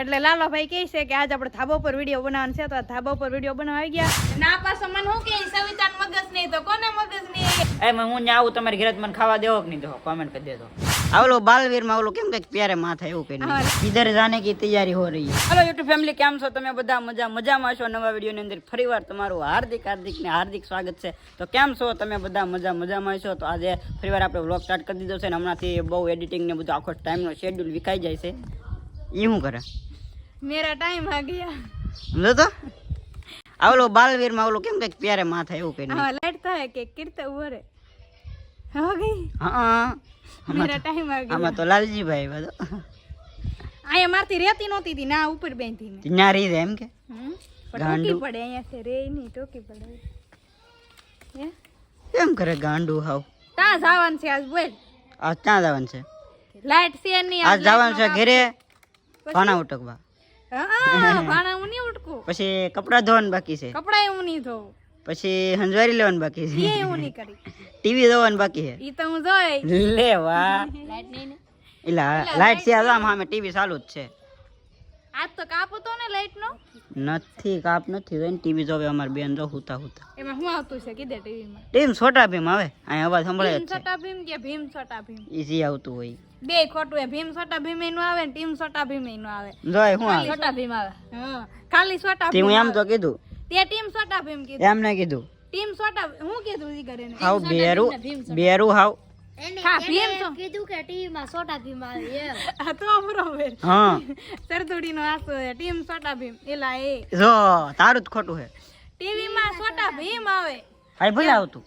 એટલે લાલાભાઈ કહે છે કે આજ આપણે ધાબો પર વીડિયો બનાવવાનો છે તો આ ધાબા પર વીડિયો બનાવી ગયા. ના પાછો મને હું કે સવિતા મગજ નહીં તો કોને મગજ નહીં? એમ હું ને આવું તમારી ઘરે મને ખાવા દેવો કે નહીં દેવો? કોમેન્ટ કરી દેજો. આવલો બાલવીરમાં આવલો કેમ કંઈક પ્યારે માથા એવું કઈ ઇધર જાને કી તૈયારી હો રહી છે હેલો યુટ્યુબ ફેમિલી કેમ છો? તમે બધા મજા મજામાં છો નવા વીડિયો ની અંદર ફરીવાર તમારું હાર્દિક હાર્દિક ને હાર્દિક સ્વાગત છે. તો કેમ છો? તમે બધા મજા મજામાં છો તો આજે ફરીવાર આપણે વ્લોગ સ્ટાર્ટ કરી દીધો છે ને હમણાંથી બહુ એડિટિંગ ને બધું આખો ટાઈમ નો શેડ્યુલ વિખાઈ જાય છે. શું કરે? મેરા ટાઈમ આ ગયા. લો તો? આવલો બાલવીરમાં આવલો કેમ કંઈક પ્યારે માથા એવું કઈ હા લાઈટ થાય કે કીર્તે ઉરે હા ગઈ? હા મેરા ટાઈમ આ ગયા. આમાં તો લાલજીભાઈ બધો અહીંયા મારથી રેતી નહોતી તી ના ઉપર બેંધી ને ત્યાં રહી એમ કે? ગાંડું. પડે અહીંયા છે રે નહીં ટોકી પડે? કેમ કરે ગાંડું હાવ? ત્યાં જવાનું છે આજ બોલ. આ ક્યાં જવાનું છે? લાઈટ છે નહીં આજ જવાનું છે ઘરે? ભાણા ઉટકવા. હા ભાણા હું નહીં ઉટકું. પછી કપડા ધોવાનું બાકી છે. કપડા હું નહીં ધોઉં. પછી હંજવારી લેવાનું બાકી એ છે હું નહીં કરી. ટીવી જોવાનું બાકી છે. ઈ તો હું જોઈ. લે વાહ. લાઈટ નહીં ને? એટલે લાઈટ છે આમ સામે ટીવી ચાલુ જ છે. આજ તો કાપ હતો ને લાઈટ નો નથી કાપ નથી જોઈને ટીવી જોવે અમારી બેન જો હુતા. હુતા એમાં શું આવતું છે કીધે ટીવીમાં ટીમ છોટા ભીમ આવે? અહીં અવાજ સંભળાય છે. છોટા ભીમ કે ભીમ છોટા ભીમ? ઈઝી આવતું હોય બે ખોટું એ ભીમ છોટા ભીમ એનું આવે ને ટીમ છોટા ભીમનું આવે. જોય શું આવે? છોટા ભીમ આવે. હા ખાલી છોટા ભીમ હું એમ તો કીધું. તે ટીમ છોટા ભીમ કીધું. એમને કીધું. ટીમ છોટા હું કીધું ઈ કરે ને હાવ બેરું બેરું હાવ. હા ભીમ તો. કીધું કે ટીવીમાં સોટા ભીમ આવે આ તો બરોબર. હા. સરદોડી નો આસો છે ટીમ સોટા ભીમ. એલા એ. જો તારું જ ખોટું છે. ટીવી માં સોટા ભીમ આવે. હાય ભલે આવતું.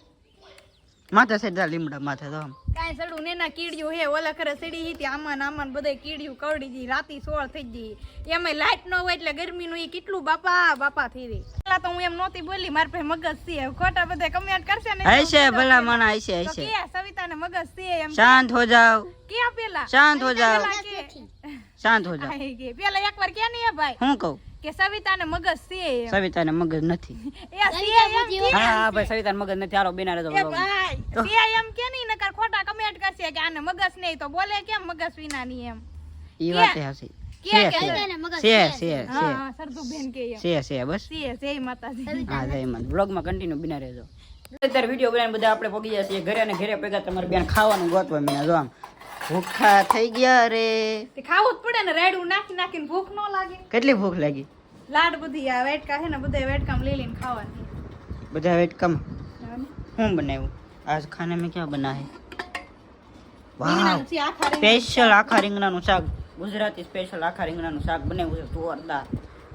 માથે સીધા લીમડા માથે તો આમ કાંઈ સડું ને એના કીડિયું હે ઓલા ખરે સડી હતી આમાં આમાં બધા કીડિયું કવડી જઈ રાતી સોળ થઈ જઈ એમાં લાઇટ ન હોય એટલે ગરમીનું એ કેટલું બાપા બાપા થઈ રહી પેલા તો હું એમ નહોતી બોલી મારા પાસે મગજ છે. ખોટા બધા કમેન્ટ કરશે ને હશે ભલા માણા હશે હશે. કે સવિતાને મગજ છે એમ શાંત હો જાવ ક્યાં પેલા? શાંત હો જાવ શાંત હો જાવ પેલા એકવાર કે નહીં ભાઈ? હું કહું? કે સવિતાને મગજ છે એમ. સવિતાને મગજ નથી. એ હા ભાઈ સવિતાને મગજ નથી. આરો બિના રહેતો ભાઈ એમ કે નહીં? નકર કે આને મગજ નહીં તો બોલે કેમ મગજ વિના ની એમ? ઈ વાત હશે. છે કે છે. છે છે. હા હા સરદુ બેન કે એમ. છે છે બસ. છે જય માતાજી. હા જય માતા બ્લોગમાં કન્ટિન્યુ બિના રહેજો. અત્યારે વીડિયો બનાવીને બધા આપણે પગી ગયા છીએ. ઘરે અને ઘરે ભેગા તમારે બેન ખાવાનું ગોતવા મીના જો આમ. ભૂખા થઈ ગયા રે. ખાવું જ પડે ને રેડું નાખી નાખીને ભૂખ ન લાગે. કેટલી ભૂખ લાગી? લાડ બધી આ વેટકા છે ને બધા વેટકામ લઈ લઈને ખાવાની. બધા વેટકામ? હું શું બનાવ્યું આજ ખાને મેં ક્યાં બના હે વાહ રીંગણાનું છે આખા રીંગણા. સ્પેશિયલ આખા રીંગણાનું શાક. ગુજરાતી સ્પેશિયલ આખા રીંગણાનું શાક બનાવ્યું છે જોરદાર.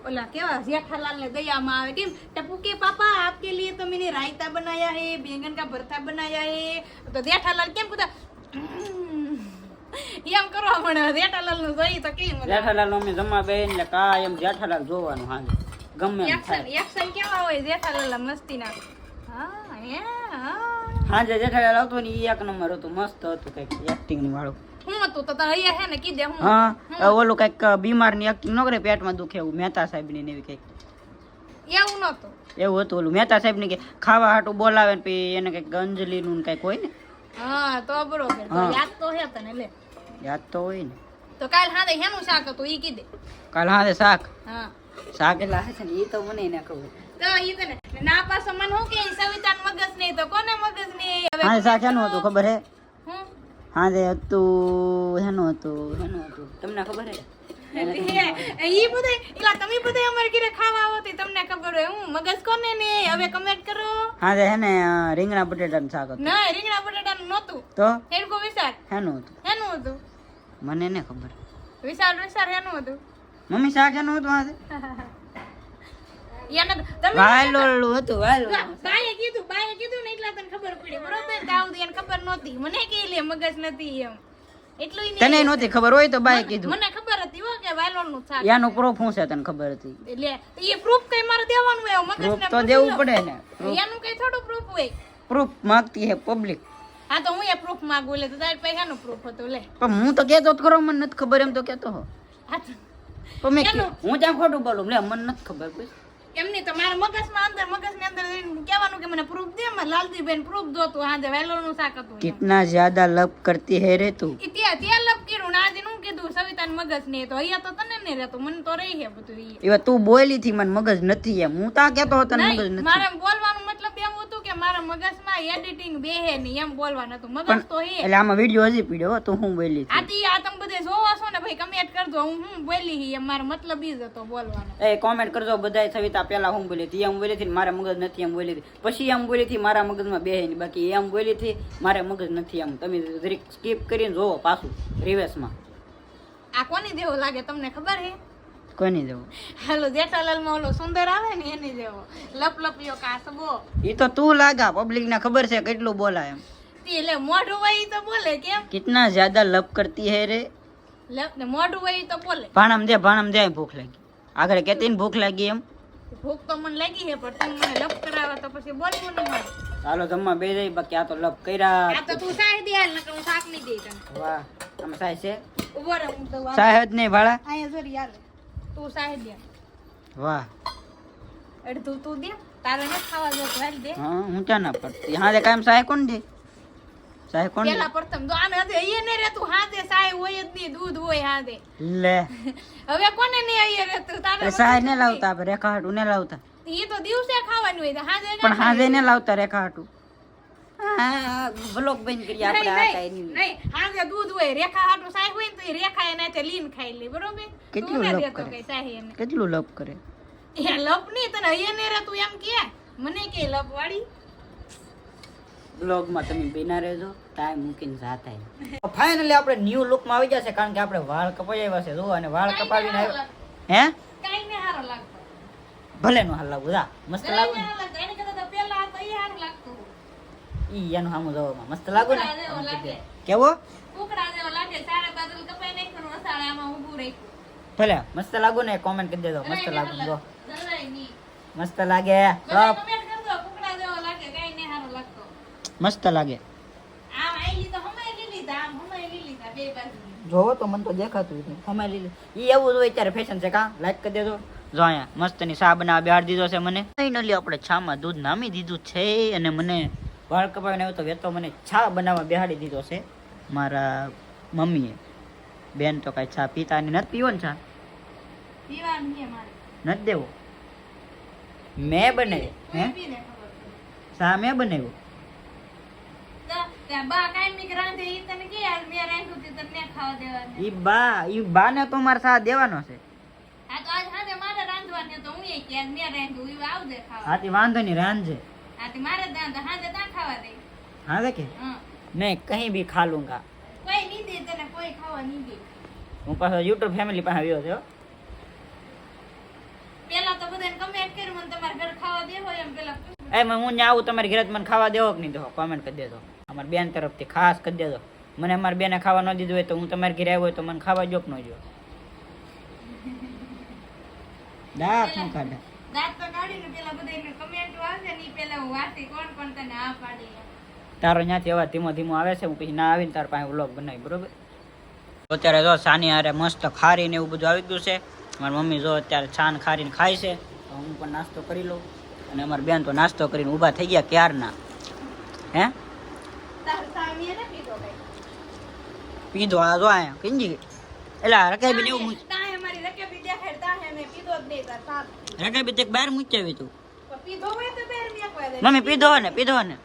ઓલા કેવા જેઠાલાલ ને દયામાં આવે કેમ? ટપુ કે પાપા આપકે લીએ તો મેને રાયતા બનાયા હે બેંગન કા ભરતા બનાયા હે. તો જેઠાલાલ કેમ કુતા? એમ કરવા મને જેઠાલાલનું જોઈ તો કેમ જેઠાલાલ અમે જમા બેન ને કા એમ જેઠાલાલ જોવાનું હાલ. ગમે એક્શન એક્શન કેવા હોય? જેઠાલાલ મસ્તી ના હા હે હા. હાજે જેઠાલાલ આવતો ને ઈ એક નંબર હતું મસ્ત હતું કંઈક એક્ટિંગની વાળું. હું હતું? તો તને અહીંયા હે ને કીધે હું. હા ઓલું કંઈક બીમારની એક્ટિંગ ન કરે પેટમાં દુખે એવું મહેતા સાહેબની એવી કંઈક. એવું નતું એવું હતું ઓલું મહેતા સાહેબની કે ખાવા હાટું બોલાવે ને પછી એને કંઈક અંજલિ નું કંઈક હોય ને. હા તો બરોબર. તો હા. યાદ તો હે તને લે. યાદ તો હોય ને. તો કાલ હાદે હેનું શાક હતું ઈ કીધે. કાલ હા શાક? હા. શાક એટલે લાગે છે ને એ તો મને એને ખબર. તો ઈ તને ના પાછો મને હું કે સવિતાન મગજ નહીં તો કોને મગજ હવે હા શાક હતું ખબર હે? હા? તે હતું એનું હતું એનું હતું. તમને ખબર હે? ઈ બધાય એલા તમે બધાય અમારે ઘરે ખાવા આવો તે તમને ખબર હોય. હું મગજ કોને ને હવે કમેન્ટ કરો. હા તે હે ને રીંગણા બટેટાનું શાક હતું. ના રીંગણા બટાટાનું નહોતું. તો? હેડકો વિચાર એનું હતું. હેનું હતું. મને ને ખબર. વિશાલ વિચાર હેનું હતું. મમ્મી શાક એનું હતું? તમે હતું તને ખબર પડી બરોબર? તાવ એને ખબર નહોતી. મને કે લે મગજ નથી એમ. એટલું તને નહોતી ખબર હોય તો બાય કીધું. મને ખબર હતી હો કે વાયલોનનું શાક યાનો પ્રૂફ હું છે તને ખબર હતી? એટલે એ પ્રૂફ કઈ મારે દેવાનું હોય મગજ તો દેવું પડે ને. યાનું કઈ થોડું પ્રૂફ હોય. પ્રૂફ માંગતી હે પબ્લિક હા તો હું એ પ્રૂફ માંગુ લે તો તારી પાસે એનું પ્રૂફ હતું લે. પણ હું તો કેતો જ ખરો મને નથી ખબર એમ તો કેતો હો. હા તો મેં કે- હું ત્યાં ખોટું બોલું લે મને નથી ખબર કોઈ. એમની તો મારા મગજમાં અંદર મગજની અંદર કહેવાનું કે મને પ્રૂફ દે મને લાલજીબેન પ્રૂફ દોતું હાજે વેલોનું શાક હતું કેટના જ્યાદા લપ કરતી હે રે તું? ત્યાં ત્યાં લપ કર્યું ને આજે નું કીધું સવિતા મગજ ને તો અહીંયા તો તને નહીં રહેતું મને તો રહી હે બધું એ તું બોલી થી મને મગજ નથી એમ. હું તા કેતો હતો મગજ નથી. મારે બોલવાનું મારા મગજમાં એડિટિંગ બેહે નહીં એમ બોલવાનું હતું. મગજ તો હે. એટલે આમાં વીડિયો હજી પીડ્યો હો, હું બોલી હતી આથી આ તમે બધે જોવો છો ને ભાઈ કમેન્ટ કરજો હું હું બોલી હી એમ મારો મતલબ ઈ જ હતો બોલવાનો. એ કોમેન્ટ કરજો બધાય સવિતા પેલા હું બોલી હતી એમ બોલી હતી ને મારા મગજ નથી એમ બોલી હતી. પછી એમ બોલી હતી મારા મગજમાં બે નહીં બાકી એમ બોલી હતી મારા મગજ નથી એમ. તમે જરીક સ્કીપ કરીને જોવો પાછું રિવેસમાં આ કોની દેવું લાગે તમને ખબર હે? કોની દેવું હાલો જેઠાલાલમાં ઓલો સુંદર આવે ને એની જેવો. લપ લપિયો કાસબો એ તો તું લાગા પબ્લિક ને ખબર છે કેટલું બોલાય એમ. તે એટલે મોઢું હોય ઈ તો બોલે કેમ? કિતના જ્યાદા લવ કરતી હે રે. લપ ને મોઢું હોય ઈ તો બોલે. ભાણમ દે ભાણમ દે ભૂખ લાગી. આગળ કેતી ને ભૂખ લાગી એમ. ભૂખ તો મને લાગી છે પણ તું મને લપ કરાવે તો પછી બોલવું ન મળે ચાલો જમવા બે જઈ બાકી આ તો લપ કર્યા. આ તો તું સાય દે હાલ નકર હું શાક નહીં દઈ તને. વાહ આમાં સાહેબ છે. ઊભો રહે હું તો વાર- સાહેબ નહીં ભાડા અહીંયા જોરી યાર તું સાય દે વાહ. અડધું તું દે તારે ને ખાવા જો તો દે. હા હું ક્યાં ના પડતી? હા કાયમ સાહેબ કોણ દે? સાહેબ કોણ દે? પેલા પ્રથમ તો આને હજુ અહીંયા નહીં રહેતું. દે સાય હોય જ નહીં દૂધ હોય હાથે લે. હવે કોને નહીં અહીંયા રહેતું? તારે એટલે સાહેબ ને લાવતા આપણે રેખા હાટું ને લાવતા. એ તો દિવસે ખાવાનું હોય તો હાજે પણ હાજે ને લાવતા રેખા હા બ્લોક બંધ કરી આપણે આ કાઈ નહીં નહીં હાજે દૂધ હોય રેખા હાટું સાય હોય ને તો એ રેખા એનાથી લીન ખાઈ લે બરોબર? કેટલું લપ કરે? એને. કેટલું લપ કરે? એ લપ નહીં તને અહીંયા રે તું એમ કે. મને કે લપ વાળી બ્લોગમાં તમે બેના રહેજો ટાઈમ મૂકીને જાતા ફાઇનલી આપણે ન્યૂ લુકમાં આવી જશે કારણ કે આપણે વાળ કપાઈ આવ્યા છે જો અને વાળ કપાવીને આવ્યા. હે? કઈ ને હારો લાગતો. ભલે નો હાલ લાગુ જા મસ્ત લાગુ કઈ ને ને હારો લાગતો એને કરતા તો પેલા હતો એ હારું લાગતું ઈ એનું સામું જોવામાં મસ્ત લાગુ ને? કેવો? ને ભલે મસ્ત લાગુ ને? કોમેન્ટ કરી દેજો. મસ્ત લાગુ. નહીં જો. નહીં. મસ્ત લાગે. ટોપ નહીં. મસ્ત લાગે. જોવો તો મને તો દેખાતું હતું નહીં. અમારી લીધે. ઈ એવું જ હોય ત્યારે ફેશન છે કા? લાઈક કરી દેજો. જો અહીંયા મસ્તની ચા બનાવવા બેહાડી દીધો છે મને. લ્યો આપણે છામાં દૂધ નામી દીધું છે અને મને વાળ કપાવીને આવ્યો તો વેતો મને છા બનાવવા બેહાડી દીધો છે મારા મમ્મીએ બેન તો કાંઈ ચા પીતા ની નથી પીવો ને ચા. નથી દેવો મેં બનાવ્યો હે? ચા મેં બનાવ્યો તો બા રાંધે, ઈ. ઈ બા ને તો મારે ચા દેવાનો છે આ તો આજ હાંજે મારે રાંધવાનું તો હું એ કે મેં રાંધ્યું, ઈ આવજે ખાવા. હાથી વાંધો નહીં રાંધજે આ તે મારે જ રાંધે, હાંજે ખાવા દે. હા દે કે. મેં કहीं भी ખા લૂંગા કોઈ નહીં દે તને, કોઈ ખાવા નહીં દે. હું પાછો યુટ્યુબ ફેમિલી પાસે આવ્યો છે હો. પેલા તો બધાને comment કર્યું, મને તમારા ઘર ખાવા દેવો એમ પેલા એ હું ન્યા આવું તમારી ઘરે મને ખાવા દેવો કે નહીં? દેવો કોમેન્ટ કરી દેજો. અમારી બેન તરફથી ખાસ કરી દેજો. મને અમારી બેને ખાવા ન દીધું હોય તો હું તમારી ઘરે આવ્યો હોય તો મને ખાવા જો કે ન જો. દાંતનું કાઢે ને. તારો ત્યાંથી અવાજ ધીમો ધીમો આવે છે હું પછી ના આવીને તાર પાસે વ્લોગ બનાવી બરોબર? અત્યારે જો સાની હારે મસ્ત ખારી ને એવું બધું આવી ગયું છે. મારી મમ્મી જો અત્યારે છાન ખારીને ખાય છે. તો હું પણ નાસ્તો કરી લઉં. અને અમારી બેન તો નાસ્તો કરીને ઊભા થઈ ગયા ક્યારના? હે? ને પીધો આ જો આયા કિંજી. એટલે આ રકાઈ બેન એવું બેન એક બહાર મૂકી તું. પીધો હોય તો બેર મેકવા દે. મમ્મી પીધો ને પીધો ને.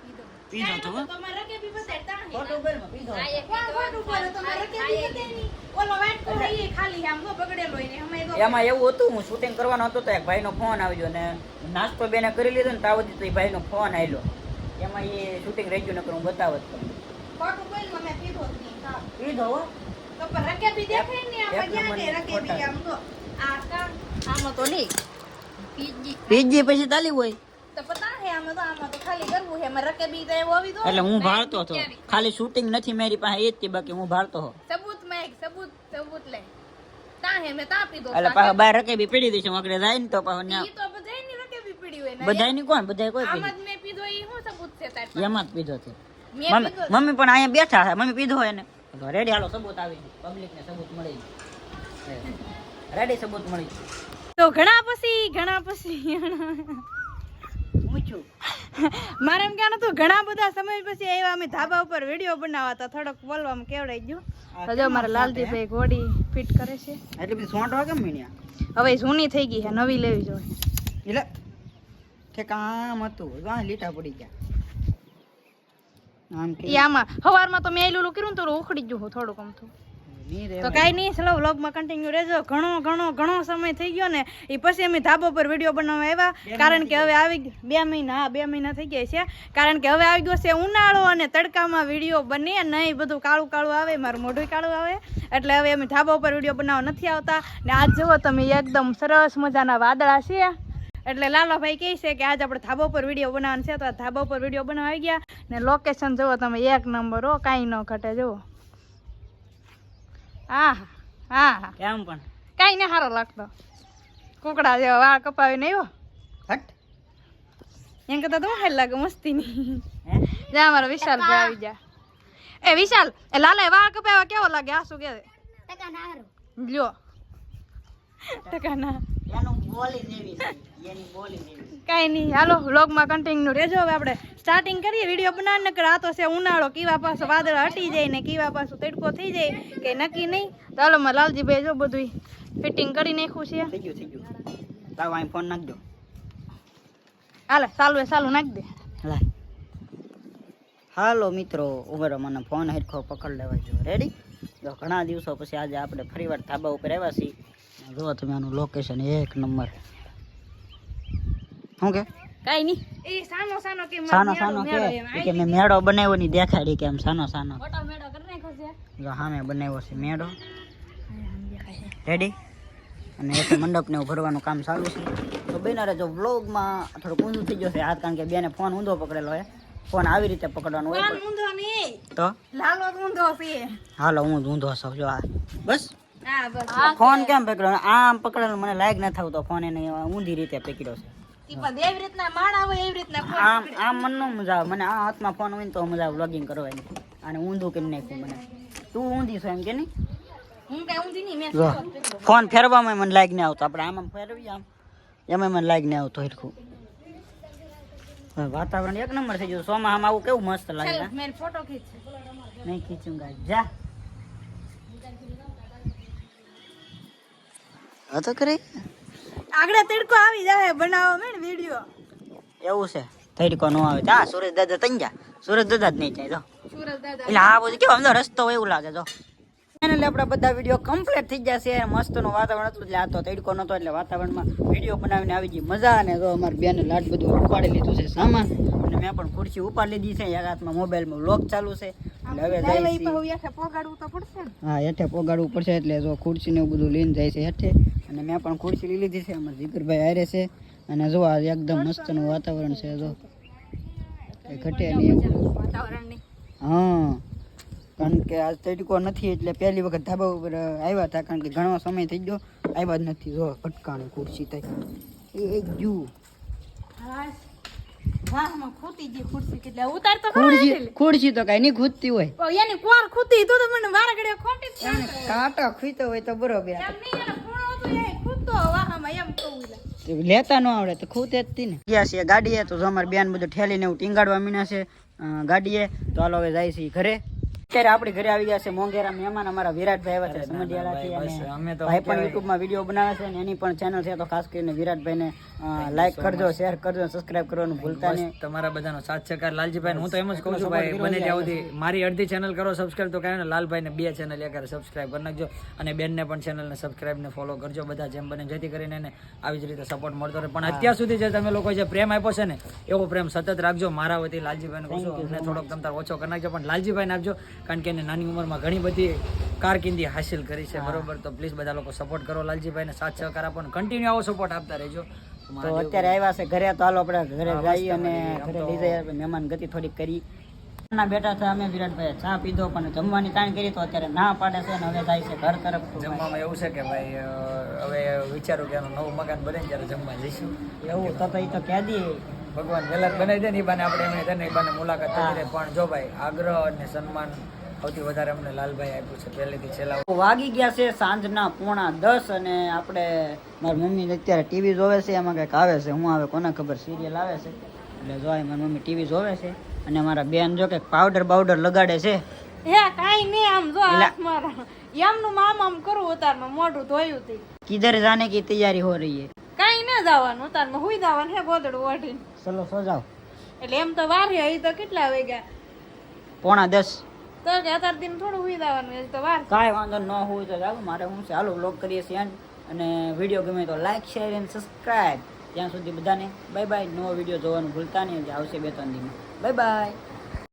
પીધો. તો તમારે તાહે. પીધો આ એક તમારે. ઓલો ખાલી આમ બગડેલો અમે જો એમાં એવું હતું હું શૂટિંગ કરવાનો હતો તો એક ભાઈનો ફોન આવ્યો ને નાસ્તો બેને કરી લીધો ને તાવ તો એ ભાઈનો ફોન આવ્યો એમાં એ શૂટિંગ રહી ગયું નકર હું બતાવત પીધો દેખાય ને આમ આ કા આમાં તો નહીં. પીજી. પછી તાલી હોય. એટલે હું ભાળતો હતો. ખાલી શૂટિંગ નથી મારી પાસે એ જ બાકી હું ભાળતો હો સબૂત મેં સબૂત સબૂત લે. એટલે પાછા રકેબી પીડી દઈશું. આગળ જાય ને તો પાછો કોણ? કોઈ પીધી? એમાં જ પીધો છે. મમ્મી મમ્મી પણ અહીંયા બેઠા છે. મમ્મી પીધો હોય ને રેડી હાલો સબૂત આવી પબ્લિક ને સબૂત મળી રેડી સબૂત મળી તો ઘણા પછી ઘણા પછી. મારે એમ કહેવાનું હતું ઘણા બધા સમય પછી આવ્યા અમે ધાબા ઉપર વીડિયો બનાવવા હતા થોડોક બોલવામાં કેવડાઈ ગયું. તો જો મારા લાલજીભાઈ ઘોડી ફિટ કરે છે. એટલે બધી સોંટવા વાગે મીણ્યા? હવે જૂની થઈ ગઈ છે નવી લેવી જોઈએ. એટલે કે કામ હતું. ગાં લીટા પડી ગયા. આમ કે આમાં સવારમાં તો મેં આયલું કર્યું તો ઉખડી ગયું થોડુંક આમ નહીં તો. કાંઈ નહીં ચલો વ્લોગમાં કન્ટિન્યુ રહેજો. ઘણો ઘણો ઘણો સમય થઈ ગયો ને એ પછી અમે ધાબો પર વીડિયો બનાવવા આવ્યા. કારણ કે હવે આવી બે મહિના હા બે મહિના થઈ ગયા છે. કારણ કે હવે આવી ગયો છે ઉનાળો અને તડકામાં વીડિયો બને નહીં બધું કાળું કાળું આવે મારું મોઢું કાળું આવે. એટલે હવે અમે ધાબા ઉપર વીડિયો બનાવવા નથી આવતા. ને આજ જુઓ તમે એકદમ સરસ મજાના વાદળા છે. એટલે લાલાભાઈ કહે છે કે આજે આપણે ધાબા ઉપર વીડિયો બનાવવાનો છે. તો આ ધાબા પર વીડિયો બનાવી ગયા. ને લોકેશન જુઓ તમે એક નંબર હો કાંઈ ન ઘટે જુઓ. હા હા હા કેમ પણ. કાંઈ ને સારો લાગતો. કુકડા જેવા વાળ કપાવીને આવ્યો હટ. એમ કરતા તો હાલ લાગે મસ્તી ની જા મારો વિશાલ ભાઈ આવી જા. એ વિશાલ એ લાલા વાળ કપાવ્યા કેવો લાગે? આ શું કે ટકા ના લ્યો. ટકા ના એનું બોલી દેવી છે. એની બોલી દેવી કાંઈ નહીં. હાલો વ્લોગમાં કન્ટિન્યુ રહેજો હવે આપણે. સ્ટાર્ટિંગ કરીએ વીડિયો બનાવી નકર આ તો છે ઉનાળો. કીવા પાછો વાદળ હટી જાય ને કીવા પાછો તડકો થઈ જાય. કે નક્કી નહીં? તો હાલો માં લાલજીભાઈ જો બધું ફિટિંગ કરી નાખ્યું છે. થઈ ગયું થઈ ગયું. તાવ અહીં ફોન નાખજો. હાલે ચાલુ એ ચાલુ નાખ દે. હાલો. મિત્રો ઉભરો મને ફોન હરખો પકડ લેવા જો. રેડી તો ઘણા દિવસો પછી આજે આપણે ફરીવાર ધાબા ઉપર આવ્યા છીએ. જો તમે આનું લોકેશન એક નંબર. શું કે? કાંઈ નહીં. એ સાનો સાનો કે સાનો સાનો કે મેળો કે મેં મેળો બનાવ્યો ની દેખાડી કે આમ સાનો સાનો. મોટો મેળો કરી નાખ્યો છે. જો હા મેં બનાવ્યો છે મેળો. રેડી અને એક મંડપને એવું ભરવાનું કામ ચાલુ છે. તો બેનારે જો વ્લોગમાં થોડુંક ઊંધું થઈ જશે હાથ કારણ કે બેને ફોન ઊંધો પકડેલો હોય ફોન આવી રીતે પકડવાનો હોય ઊંધો નહીં. તો? લાલો ઊંધો છે. હાલો હું ઊંધો છું. જો આ. બસ? ફોન કેમ પકડ્યો? આમ પકડેલો મને લાયક ન થાવ તો ફોન એને ઊંધી રીતે પકડ્યો છે. પણ એવી રીતના માણા હોય એવી રીતના આમ આમ મને ન મજા આવે. મને આ હાથમાં ફોન હોય ને તો મજા આવે વ્લોગિંગ કરવાની. અને ઊંધું કેમ નાખ્યું મને? તું ઊંધી છો એમ કે નહીં? હું કઈ ઊંધી નહીં મેં ફોન ફેરવામાં મને લાગ ને આવતો. આપણે આમ આમ ફેરવીએ આમ. એમાં મને લાગ ને આવતો હરખું. વાતાવરણ એક નંબર થઈ ગયું. સોમાં આમ આવું કેવું મસ્ત લાગે મેં ફોટો ખીંચ. નહીં ખીચુંગા જા. હા તો કરે આગળ તડકો આવી જાય બનાવો મેં વીડિયો એવું છે. તડકો નો આવે. હા સુરેશ દાદા તઈ જા. સુરેશ દાદા જ નહીં જાય જો. સુરત દાદા. એટલે આ બધું કેવું અમને રસ્તો હોય એવું લાગે જો. ફાઇનલી આપણા બધા વીડિયો કમ્પ્લીટ થઈ જશે મસ્તનું વાતાવરણ હતું એટલે આ તો તડકો નહોતો એટલે વાતાવરણમાં વીડિયો બનાવીને આવી ગઈ મજા. અને જો અમારી બેને લાટ બધું ઉપાડી લીધું છે સામાન. અને મેં પણ ખુરશી ઉપાડી લીધી છે. એક હાથમાં મોબાઈલમાં વ્લોગ ચાલુ છે. હા હેઠે પોગાડવું પડશે એટલે જો ખુરશી ને એવું બધું લઈને જાય છે હેઠે. અને મેં પણ ખુરશી લઈ લીધી છે. અમારા જીગરભાઈ હારે છે. અને જો આ એકદમ મસ્તનું વાતાવરણ છે જો. ઘટે નહીં એવું. હા કારણ કે આજ તડકો નથી એટલે પહેલી વખત ધાબા ઉપર આવ્યા હતા. કારણ કે ઘણો સમય થઈ ગયો. આવ્યા જ નથી. જો ભટકાણી ખુરશી થઈ એ એક ખુરશી તો કઈ હોય. એની કોર ખૂતી તો તો મને વારા ઘડીએ ખોટી કાંટો ખીતો હોય તો બરોબર લેતા ન આવડે તો ખૂતે જ તી ને. ગયા છે ગાડીએ તો અમારે બેન બધું ઠેલીને એવું ટીંગાડવા મીના છે. ગાડીએ તો હાલો હવે જાય છે ઘરે. અત્યારે આપણે ઘરે આવી ગયા છે મોંઘેરા મહેમાન. અમારા વિરાટભાઈ આવ્યા છે સમઢિયાળાથી અને ભાઈ પણ યુટ્યુબમાં વીડિયો બનાવે છે અને એની પણ ચેનલ છે તો ખાસ કરીને વિરાટભાઈને લાઈક કરજો શેર કરજો સબસ્ક્રાઇબ કરવાનું ભૂલતા નહીં. તમારા બધાનો સાથ સહકાર. લાલજીભાઈ હું તો એમ જ કહું છું ભાઈ બને ત્યાં સુધી મારી અડધી ચેનલ કરો સબસ્ક્રાઇબ તો કાંઈ ને લાલભાઈને બે ચેનલ એકારે સબસ્ક્રાઇબ કરી નાખજો અને બેનને પણ ચેનલને સબસ્ક્રાઇબ ને ફોલો કરજો બધા જેમ બને જેથી કરીને એને આવી જ રીતે સપોર્ટ મળતો રહે. પણ અત્યાર સુધી જે તમે લોકો જે પ્રેમ આપ્યો છે ને એવો પ્રેમ સતત રાખજો. મારા વતી લાલજીભાઈને કહું છું અમને થોડોક તમતાર ઓછો કરી નાખજો પણ લાલજીભાઈને આપજો. કારણ કે એને નાની ઉંમરમાં ઘણી બધી કારકિર્દી હાસિલ કરી છે બરોબર? તો પ્લીઝ બધા લોકો સપોર્ટ કરો લાલજીભાઈને સાથ સહકાર આપો કન્ટિન્યુ આવો સપોર્ટ આપતા રહેજો. તો અત્યારે આવ્યા છે ઘરે તો હાલો આપણે ઘરે જઈએ અને ઘરે લઈ જઈએ મહેમાન ગતિ થોડીક કરી. ના બેઠા હતા અમે વિરાટભાઈ ચા પીધો પણ જમવાની તાણ કરી તો અત્યારે ના પાડે છે અને હવે જાય છે ઘર તરફ જમવામાં એવું છે કે ભાઈ હવે વિચારું કે નવું મકાન બને ત્યારે જમવા જઈશું. એવું તો એ તો કહી દઈએ ભગવાન વેલા બનાવી દે ને એ બાને આપણે એમની થાય ને એ બાને મુલાકાત કરી પણ જો ભાઈ આગ્રહ અને સન્માન સૌથી વધારે અમને લાલભાઈ આપ્યું છે. પહેલેથી છેલ્લા વાગી ગયા છે સાંજના પોણા દસ અને આપણે મારી મમ્મી અત્યારે ટીવી જોવે છે એમાં કંઈક આવે છે હું આવે કોને ખબર સિરિયલ આવે છે. એટલે જોય મારી મમ્મી ટીવી જોવે છે અને મારા બેન જો કે પાવડર બાવડર લગાડે છે. હે કાઈ નહીં આમ જો મારા. એમનું મામ આમ કરું ઉતારમાં મોઢું ધોયું તી. કિધર જાને કી તૈયારી હો રહી હે. કાઈ ન જવાનું ઉતારમાં હુઈ જવાનું હે ગોદડું ઓઢીને. ચલો સો જાવ એટલે એમ તો વાર હે તો કેટલા વાગ્યા? પોણા દસ. તો અત્યાર દિન થોડું હુઈ દેવાનું તો વાર કાંઈ વાંધો ન હોય તો ચાલો, મારે હું છે, હાલો વ્લોગ કરીએ છીએ. અને વીડિયો ગમે તો લાઈક શેર એન્ડ સબસ્ક્રાઈબ ત્યાં સુધી બધાને બાય બાય નવો વીડિયો જોવાનું ભૂલતા નહીં આવશે બે ત્રણ દિનમાં બાય બાય